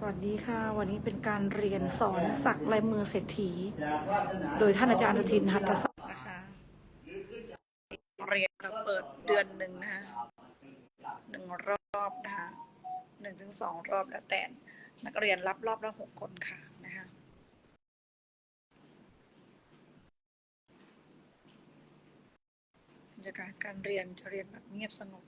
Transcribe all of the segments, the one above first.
สวัสดีค่ะ วันนี้เป็นการเรียนสอนสักลายมือเศรษฐี โดยท่านอาจารย์สุทินหัตถศักดิ์นะคะเรียนเราเปิดเดือนหนึ่งนะคะหนึ่งรอบนะคะหนึ่งถึงสองรอบแล้วแต่นักเรียนรับรอบละหกคนค่ะนะคะบรรยากาศการเรียนจะเรียนแบบเงียบสงบ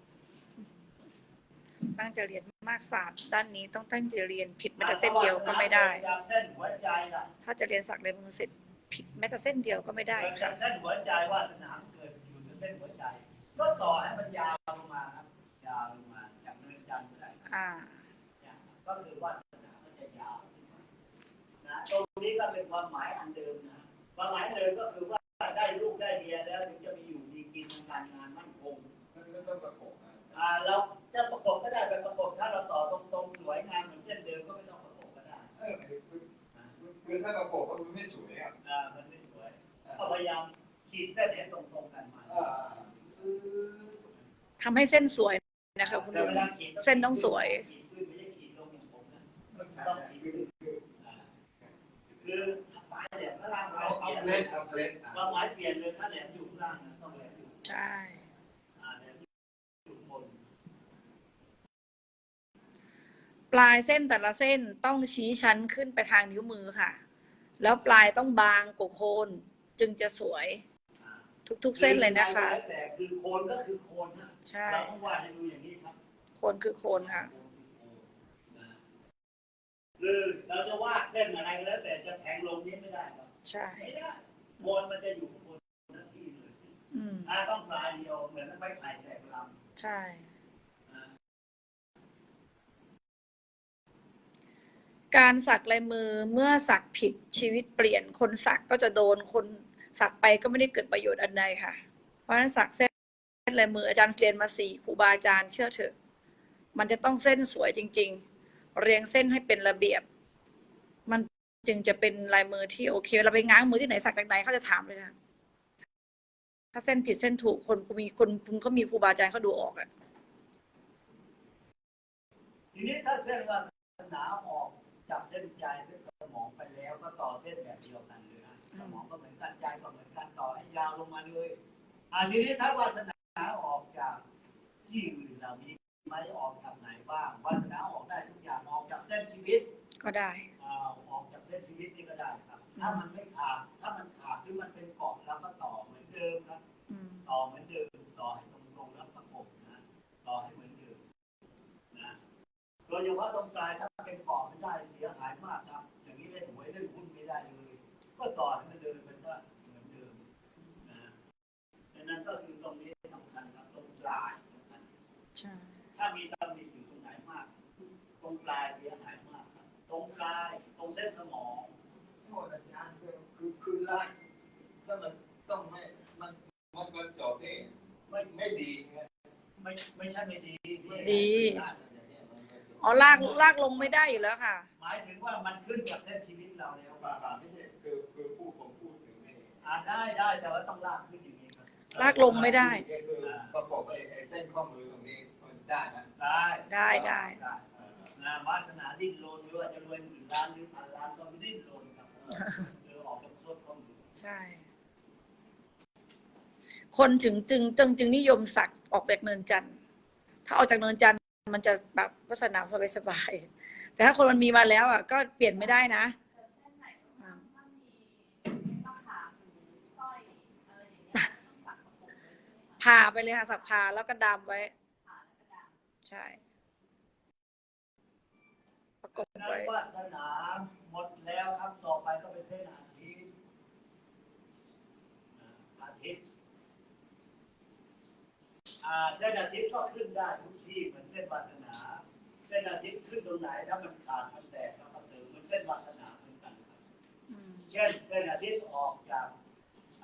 ตั้งใจเรียน มากศาสตร์ด้านนี้ต้องตั้งใจเรียนผิดแม้แต่เส้นเดียวก็ไม่ได้จากเส้นหัวใจล่ะถ้าจะเรียนสักลายมือเสร็จผิดแม้แต่เส้นเดียวก็ไม่ได้เกิดค่ะจากเส้นหัวใจว่าสนามเกิดอยู่ที่เส้นหัวใจ ก็ต่อให้มันยาวลงมาครับยาวลงมาจากเนินจันทร์ก็ได้อ่าเนี่ยก็คือว่าสนาก็จะยาวขึ้นมานะตรงนี้ก็เป็นความหมายอันเดิมนะความหมายเดิมก็คือว่าได้ลูกได้เมียแล้วถึงจะมีอยู่มีกินทางการงานมั่นคงนั่นก็ต้องประกบนะอ่าเรา ยายามขีดเส้นให้ตรงๆกันมาอ่าคือทำให้เส้นสวยนะคะคุณแต่ลุเวงลาขีดเส้นต้องสวยขีดขึ้นไม่ใช่ขีดลงอย่างผมนะต้องทำคือคืออ่าคือปลายแหลมข้างล่างเอาเอาเอาเสียเคล็ดเอาเคล็ดอะความหมายเปลี่ยนเลยถ้าแหลมอยู่ข้างล่างนะต้องแหลมอยู่ใช่อ่าแหลมอยู่บนปลายเส้นแต่ละเส้นต้องชี้ชั้นขึ้นไปทางนิ้วมือค่ะ แล้วปลายต้องบางกว่าโคน จึงจะสวยอ่าทุกๆเส้นเลยนะคะ แต่คือโคนก็คือโคนนะใช่ เราต้องวาดให้ดูอย่างนี้ครับโคนคือโคนค่ะคือเราจะวาดเส้นอะไรก็แล้ว แต่จะแทงลงนี้ไม่ได้ครับใช่ ไม่ได้โคนมันจะอยู่ข้างบนทันทีเลยอืมอ่าต้องปลายเดียวเหมือนไม้ไผ่แตกลใช่ำอ่า การสักลายมือเมื่อสักผิดชีวิตเปลี่ยนคนสักก็จะโดนคนสักไปก็ไม่ได้เกิดประโยชน์อันใดค่ะ เพราะฉะนั้นสักเส้นลายมืออาจารย์เรียนมาสี่ครูบาอาจารย์เชื่อเถอะ มันจะต้องเส้นสวยจริง ๆ เรียงเส้นให้เป็นระเบียบ มันจึงจะเป็นลายมือที่โอเค เราไปง้างมือที่ไหนสักจากไหนเขาจะถามเลยนะถ้าเส้นผิดเส้นถูกคนมีคนคุณก็มีครูบาอาจารย์เขาดูออกอะทีนี้ถ้าเส้นวาสนาออก นใจเส้นสมองไปแล้วก็ต่อเส้นแบบเดียวกันเลยนะสมองก็เหมือนกันใจก็เหมือนกันต่อให้ยาวลงมาเลยอ่าทีนี้ถ้าวาสนาออกจากที่อื่นเรามีไหมออกจากไหนบ้างวาสนาออกได้ทุกอย่างออกจากเส้นชีวิต ก็ได้อ่าออกจากเส้นชีวิตนี่ก็ได้ครับ ถ้ามันไม่ขาดถ้ามันขาดหรือมันเป็นเกาะเราก็ต่อเหมือนเดิมครับอืมต่อเหมือนเดิมต่อให้ตรงๆแล้วประกบนะต่อให้เหมือนเดิมนะโดยเฉพาะตรงปลายถ้า เป็นขอบไม่ได้เสียหายมากครับ อย่างนี้เล่นหวยเล่นหุ้นไม่ได้เลย ก็ต่อให้มันเดินไปก็เหมือนเดิมนะดังนั้นก็คือตรงนี้สำคัญครับตรงปลายสำคัญใช่ถ้ามีตำหนิอยู่ตรงไหนมาก ตรงปลายเสียหายมากครับตรงปลายตรงเส้นสมองโทษอาจารย์คือคือคือร่างถ้ามันต้องไม่มันมันกระจบนี่ไม่ไม่ดีไงไม่ไม่ใช่ไม่ดีดีร่างมันอย่างเงี้ยมันกระจบ อ๋อลากลากลงไม่ได้อยู่แล้วค่ะ หมายถึงว่ามันขึ้นกับเส้นชีวิตเราแล้วป่าป่าไม่ใช่คือคือพูดผมพูดถึงไอ้อ่าได้ได้แต่ว่าต้องลากขึ้นอย่างนี้ครับลากลงไม่ได้คือประกบไอ้ไอ้เส้นข้อมือตรงนี้มันได้ไหมได้ได้ได้ ได้เออนะวาสนาดิ้นรนหรือว่าจะรวยหมื่นล้านหรือพันล้านก็ไม่ดิ้นรนครับเออออกจากโซนข้อมือใช่ คนถึงจึงจึงจึงนิยมสักออกจากเนินจันทร์ถ้าออกจากเนินจันทร์ มันจะแบบวัสนาสบายๆแต่ถ้าคนมันมีมาแล้วอะก็เปลี่ยนไม่ได้นะแต่เส้นไหนก็ช่างถ้ามีหน้าผากหรือสร้อยอะไรอย่างเงี้ยต้องสักประกบเลยใช่ไหมคะผ่าไปเลยค่ะสักผ่าแล้วก็ดามไว้ผ่าแล้วก็ดามใช่ ประกบนั้นไว้วาสนาหมดแล้วครับต่อไปก็เป็นเส้นอาทิตย์อ่าอาทิตย์อ่า เส้นอาทิตย์ก็ขึ้นได้ทุกที่เหมือนเส้นวาสนา เส้นอาทิตย์ขึ้นตรงไหนถ้ามันขาดมันแตกแล้วก็เสริมเหมันเส้นวาสนาเหมือนกันครับอืมเช่นเส้นอาทิตย์ออกจาก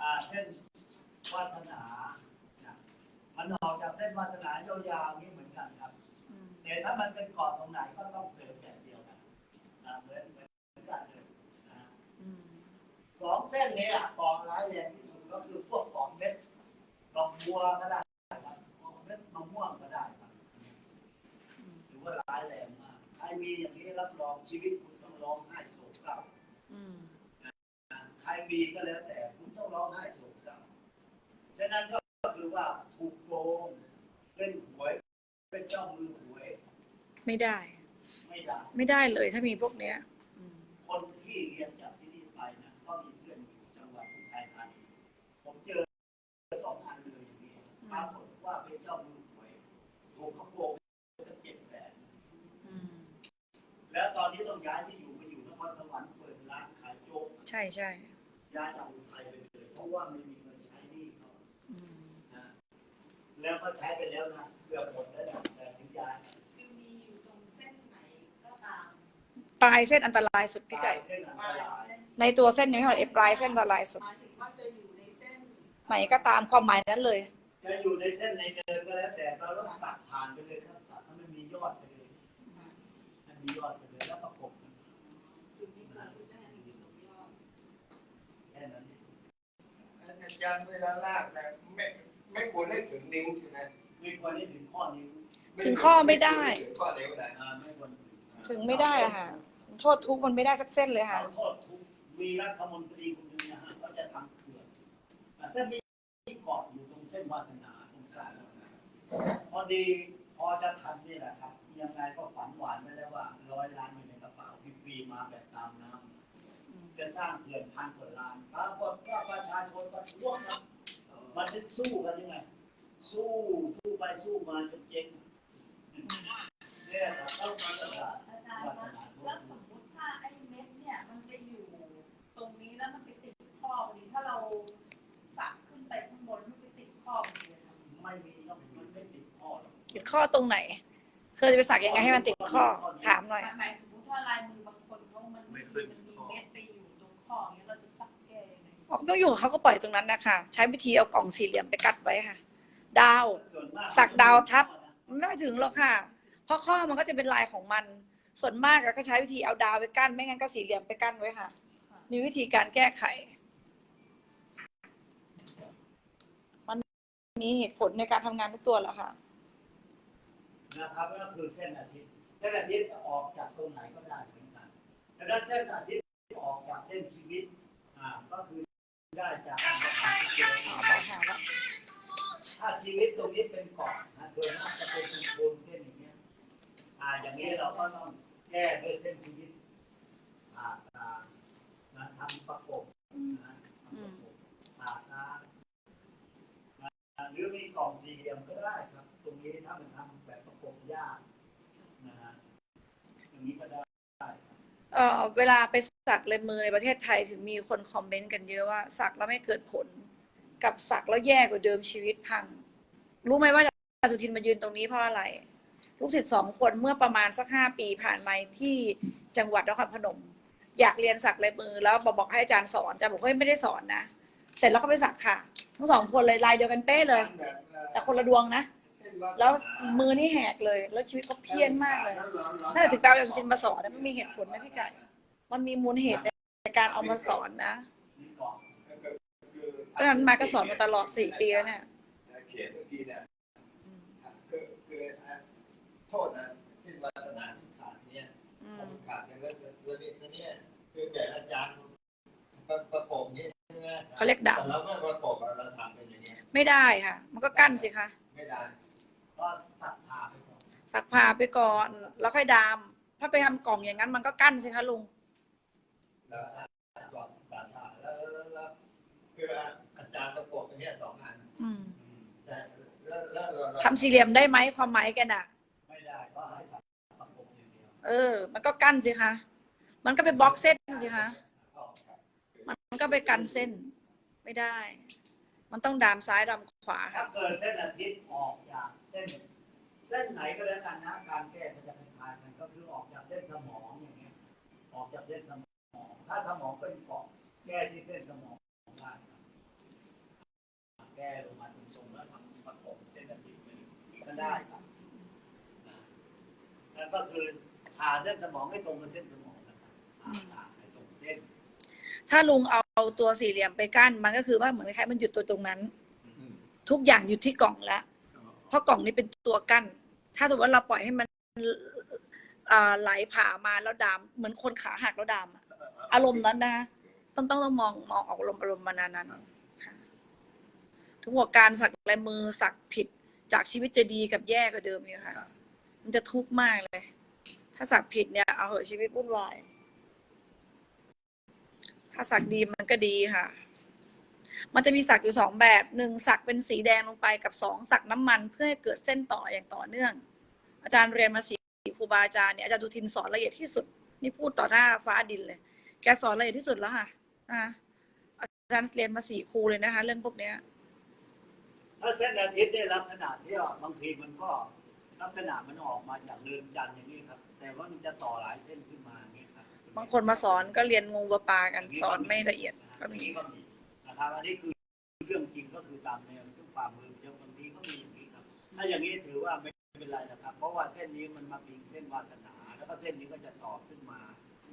อ่าเส้นวาสนานะมันออกจากเส้นวาสนายาวๆนี่เหมือนกันครับอืมแต่ถ้ามันเป็นกรอบตรงไหนก็ต้องเสริมแบบเดียวกันนะเหมือนเหมือนกันเลยนะอืมสองเส้นเนี้กรอบร้ายแรงที่สุดก็คือพวกกรอบเม็ดดอกบัวก็ได้ครับกรอบเม็ดมะม่วงก็ได้ครับอืมถือว่าร้ายแรงมากใครมีอย่างนี้รับรองชีวิตคุณต้องร้องไห้โศกเศร้าอืมใครมีก็แล้วแต่คุณต้องร้องไห้โศกเศร้าฉะนั้นก็คือว่าถูกโกงเล่นหวย เป็นเจ้ามือหวย ไม่ได้ ไม่ได้ ไม่ได้เลยถ้ามีพวกเนี้ยอืมคนที่เรียนจากที่นี่ไปนะก็มีเพื่อนอยู่จังหวัดอุทัยธานีผมเจอสองอันเลยอย่างนี้ปรากฏว่าเป็นเจ้ามือ หวยถูกเขาโกงตั้งเจ็ดแสนอืมแล้วตอนนี้ต้องย้ายที่อยู่ไปอยู่นครสวรรค์เปิดร้านขายโจ๊กใช่ใช่ย้ายจากอุทัยไปเลยเพราะว่าไม่มีเงินใช้หนี้เขาอืมนะแล้วก็ใช้ไปแล้วนะเกือบหมดแล้วนะแต่ถึงย้ายคือมีอยู่ตรงเส้นไหนก็ตามปลายเส้นอันตรายสุดพี่ตาไก่ยเส้นอันปตลายรายเส้นในตัวเส้นยังไม่เท่าไหร่ไอ้ปลายเส้นอันตรายสุดหมายถึงว่าจะอยู่ในเส้นไหนก็ตามความหมายนั้นเลย จะอยู่ในเส้นในเดินก็แล้วแต่เราต้องสักผ่านไปเลยครับสักให้มันมียอดไปเลยให้มียอดไปเลยแล้วประกบกันคือมีเปิดที่จะให้มันอยู่ตรงยอดแค่นั้นเองอาจารย์เวลาลากนะไม่ไม่ควรให้ถึงนิ้วใช่ไหมไม่ควรให้ถึงข้อนิ้วถึงข้อไม่ได้ ถึงข้อนิ้วนะอ่าไม่ควรถึงถึงไม่ได้อะค่ะ โทษทุกข์มันไม่ได้สักเส้นเลยค่ะเขาโทษทุกมีรัฐมนตรีคนหนึงนะฮะเขาจะทำเขื่อนแต่ถ้ามีเกาะอยู่ตรงเส้นวาสนาตรงสายแล้วนะพอดีพอจะทำนี่แหละครับ ยังไงก็ฝันหวานไว้แล้วว่าร้อยล้านอยู่ในกระเป๋าฟรีมาแบบตามน้ำจะสร้างเขื่อนพันกว่าล้านปรากฏว่าประชาชนประท้วงครับมันจะสู้กันยังไง สู้สู้ไปสู้มาจนเจ๊งเนี่ยเราต้องมาตรฐาน อาจารย์คะแล้วสมมุติถ้าไอ้เม็ดเนี่ยมันไปอยู่ตรงนี้แล้วมันไปติดข้อพอดีถ้าเราสักขึ้นไปข้างบนมันไปติดข้อพอดีอะค่ะ ไม่มีหรอกมันไม่ติดข้อหรอก ติด ข้อตรงไหนเคยจะไปสักยังไงให้มันติดข้อถามหน่อย หมายหมายสมมติว่าลายมือบางคนเขามันมันมีเม็ดไปอยู่ตรงข้ออย่างเงี้ยเราจะสักแก้ยังไงออกต้องอยู่กับเขาก็ปล่อยตรงนั้นนะคะใช้วิธีเอากล่องสี่เหลี่ยมไปกัดไว้ค่ะ ดาวส่วนมากสักดาวทับมันไม่ถึงหรอกค่ะ เพราะข้อมันก็จะเป็นลายของมัน ส่วนมากก็ใช้วิธีเอาดาวไปกั้น ไม่งั้นก็สี่เหลี่ยมไปกั้นไว้ค่ะ มีวิธีการแก้ไข มันมีเหตุผลในการทำงานทุกตัวแล้วค่ะ นะครับก็คือเส้นอาทิตย์เส้นอาทิตย์ออกจากตรงไหนก็ได้เหมือนกันดังนั้นเส้นอาทิตย์ออกจากเส้นชีวิตอ่าก็คือได้จากถ้าชีวิตตรงนี้เป็นเกาะนะโดยมากจะเป็นโคนเส้นอย่างเงี้ยอ่าอย่างนี้เราก็ต้องแก้ด้วยเส้นชีวิตอ่าอ่านะทำประกบนะทำประกบอ่านะหรือมีกล่องสี่เหลี่ยมก็ได้ครับ ตรงนี้ถ้ามันทำ ยากนะฮะอย่างนี้ก็ได้เออเวลาไปสักเลยมือในประเทศไทยถึงมีคนคอมเมนต์กันเยอะว่า สักแล้วไม่เกิดผล กับสักแล้วแย่กว่าเดิมชีวิตพัง รู้ไหมว่าอาจารย์สุทินมายืนตรงนี้เพราะอะไร ลูกศิษย์สองคนเมื่อประมาณสักห้าปีผ่านมาที่จังหวัดนครพนม อยากเรียนสักลายมือแล้วบอกบอกให้อาจารย์สอนอาจารย์บอกเฮ้ยไม่ได้สอนนะ เสร็จแล้วก็ไปสักค่ะ ทั้งสองคนเลยลายเดียวกันเป๊ะเลย แต่คนละดวงนะ แล้วมือนี่แหกเลย แล้วชีวิตก็เพี้ยนมากเลยแวราเราน่าจะถึงแปลว่าอาจารย์สุทินมาสอนนะมันมีเหตุผลนะพี่ไก่มันมีมูลเหตุในการเอามาสอนนะนี่กล่องคือตอนนั้นมาก็สอนมาตลอดสี่ปีแล้วเนี่ยเขียนเมื่อกี้เนี่ยคือคืออะโทษนะที่วาสนาที่ขาดเนี่ยอืมขาดเนี่ยแล้วแล้วนี่แล้วเนี่ยคือแบบอาจารย์ประประกบนี้ใช่ไหมเขาเรียกดาแต่วเราไม่ประกบอะเราทำเป็นอย่างเงี้ยไม่ได้ค่ะ มันก็กั้นสิคะไม่ได้ ก็ตัดผ่าไปก่อนสักผ่าไปก่อน แล้วค่อยดาม ถ้าไปทำกล่องอย่างนั้นมันก็กั้นสิคะลุง แล้วก่อนตัดขาดแล้วแล้วแล้วคืออาจารย์ประกบอย่างเงี้ยสองอันอืมอืมแต่แล้วแล้วเราเราทำสี่เหลี่ยมได้ไหมความหมายแกน่ะ ไม่ได้ก็ให้ตัดประกบอย่างเดียวเออ มันก็กั้นสิคะ มันก็ไปบล็อกเส้นสิคะมันก็ไปกันเส้น ไม่ได้ มันต้องดามซ้ายดามขวาถ้าค่ะ เกิดเส้นอาทิตย์ออกจาก เส้นเส้นไหนก็แล้วกันนะ การแก้ก็จะคล้ายๆกันก็คือออกจากเส้นสมองอย่างเงี้ย ออกจากเส้นสมอง ถ้าสมองเป็นเกาะแก้ที่เส้นสมองได้ครับแก้ลงมาตรงๆแล้วทำประกบเส้นอาทิตย์ไปก็ได้ครับนะแล้วก็คือผ่าเส้นสมองให้ตรงกับเส้นสมองนะครับผ่าผ่าให้ตรงเส้น ถ้าลุงเอาตัวสี่เหลี่ยมไปกั้นมันก็คือว่าเหมือนคล้ายๆมันหยุดตัวตรงนั้น ทุกอย่างหยุดที่กล่องแล้ว เพราะกล่องนี้เป็นตัวกั้น ถ้าสมมติว่าเราปล่อยให้มันอ่าไหลผ่ามาแล้วดาม เหมือนคนขาหักแล้วดามอะอารมณ์นั้นนะคะต้องต้องต้องมองมองออกอารมณ์อารมณ์มานานนั้นค่ะทุกหัวการสักลายมือสักผิดจากชีวิตจะดีกับแย่กว่าเดิมเนี่ยค่ะ มันจะทุกข์มากเลย ถ้าสักผิดเนี่ยเอาเหอะชีวิตวุ่นวาย ถ้าสักดีมันก็ดีค่ะ มันจะมีสักอยู่สองแบบหนึ่งสักเป็นสีแดงลงไปกับสองสักน้ำมัน เพื่อให้เกิดเส้นต่ออย่างต่อเนื่อง อาจารย์เรียนมาสีครูบาอาจารย์เนี่ยอาจารย์ดุทินสอนละเอียดที่สุด นี่พูดต่อหน้าฟ้าดินเลย แกสอนละเอียดที่สุดแล้วค่ะนะคะอาจารย์เรียนมาสี่ครูเลยนะคะ เรื่องพวกเนี้ยถ้าเส้นอาทิตย์ได้ลักษณะที่ว่าบางทีมันก็ลักษณะมันออกมาจากเรือนจันทร์อย่างนี้ครับ แต่ว่ามันจะต่อหลายเส้นขึ้นมาอย่างนี้ครับบางคนมาสอนก็เรียนงูปลาปลากันสอนไม่ละเอียดก็ก็มีมีก็มี นะครับ อันนี้คือเรื่องจริงก็คือตามแนวซึ่งฝ่ามือเดียวบางทีก็มีอย่างนี้ครับ ถ้าอย่างนี้ถือว่าไม่เป็นไรนะครับ เพราะว่าเส้นนี้มันมาเป็นเส้นวาสนา แล้วก็เส้นนี้ก็จะต่อขึ้นมา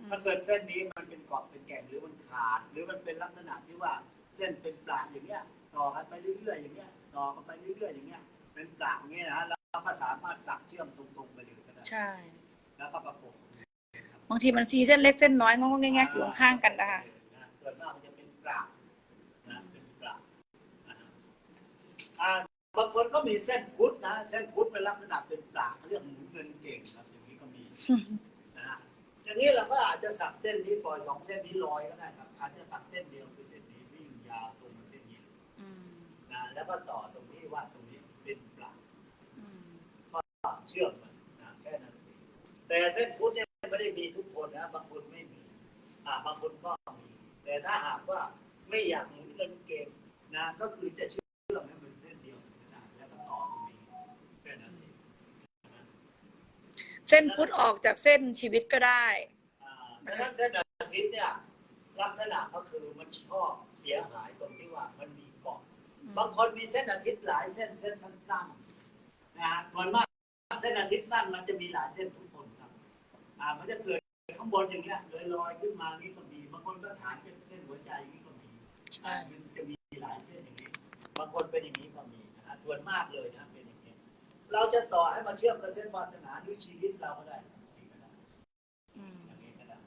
ถ้าเกิดเส้นนี้มันเป็นกรอบเป็นแก่งหรือมันขาด หรือมันเป็นลักษณะที่ว่าเส้นเป็นปลาอย่างเงี้ย ต่อกันไปเรื่อยๆอย่างเงี้ย ต่อกันไปเรื่อยๆอย่างเงี้ย เป็นปลาอย่างเงี้ยนะเราก็สามารถสักเชื่อมตรงๆไปเลยก็ได้ใช่ แล้วก็ประกบบางทีมันซีเส้นเล็กเส้นน้อยงงๆแงๆอยู่ข้างๆกันนะคะ ส่วนมากมันจะเป็นปลานะเป็นปลานะฮะอ่าบางคนก็ มีเส้นพุทธนะ เส้นพุทธเป็นลักษณะเป็นปลาเรื่องหมุนเงินเก่งครับอย่างนี้ก็มีนะฮะอย่างนี้เราก็อาจจะสักเส้นนี้ปล่อยสองเส้นนี้ลอยก็ได้ครับ อาจจะสักเส้นเดียวคือเส้นนี้วิ่งยาวตรงมาเส้นนี้อืมนะแล้วก็ต่อตรงนี้ว่าตรงนี้เป็นปลาอืมเชื่อมมันนะแค่นั้นเองแต่เส้นพุทธเนี่ยไม่ได้มีทุกคนนะบางคนไม่มีอ่าบางคนก็มี แต่ถ้าหากว่าไม่อยากหมุนเงินเก่งนะก็คือจะเชื่อมให้มันเส้นเดียวก็ได้แล้วก็ต่อตรงนี้แค่นั้นเอง เส้นพุทธออกจากเส้นชีวิตก็ได้อ่าดังนั้นเส้นอาทิตย์เนี่ยลักษณะก็คือมันชอบเสียหายตรงที่ว่ามันมีเกาะบางคนมีเส้นอาทิตย์หลายเส้นเส้นสั้นๆนะฮะส่วนมากเส้นอาทิตย์สั้นมันจะมีหลายเส้นทุกคนครับ อ่า มันจะเกิดข้างบนอย่างเงี้ยลอยๆขึ้นมานี่ก็มีบางคนก็ฐานเป็นเส้นหัวใจอย่างนี้ก็มีใช่มันจะมีหลายเส้นอย่างนี้ บางคนเป็นอย่างนี้ก็มีนะฮะส่วนมากเลยนะเป็น เราจะต่อให้มาเชื่อมกับเส้นวาสนาด้วยชีวิตเราก็ได้อย่างนี้ก็ได้อืมอย่างนี้ก็ได้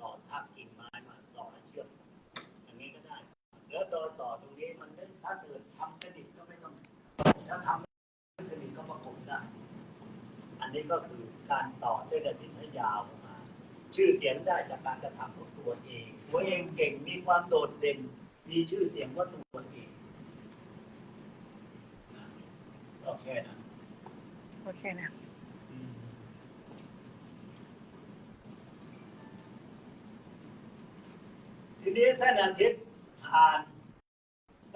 ต่อทับกิ่งไม้มาต่อให้เชื่อมกันอย่างนี้ก็ได้ แล้วต่อต่อตรงนี้มันไม่ถ้าเกิดทำสนิทก็ไม่ต้องถ้าทำไม่สนิทก็ประกบได้ อันนี้ก็คือการต่อเส้นอาทิตย์ให้ยาวออกมา ชื่อเสียงได้จากการกระทำของตัวเอง ตัวเองเก่งมีความโดดเด่น มีชื่อเสียงว่าตัวเองนะก็แค่นั้น โอเคนะอืมทีนี้เส้นอาทิตย์ผ่าน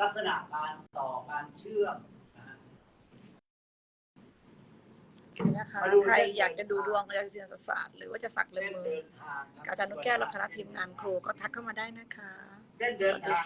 ลักษณะการต่อการเชื่อมนะฮะนะคะมาดูใครเส้นอยากจะดูดวงอยากจะเรียนศาสตร์ หรือว่าจะสักเล่มเส้นมือเดินทางคบกับอาจารย์นุกแก้วและคณะทีมงานครูก็ทักเข้ามาได้นะคะ เส้นเดินทาง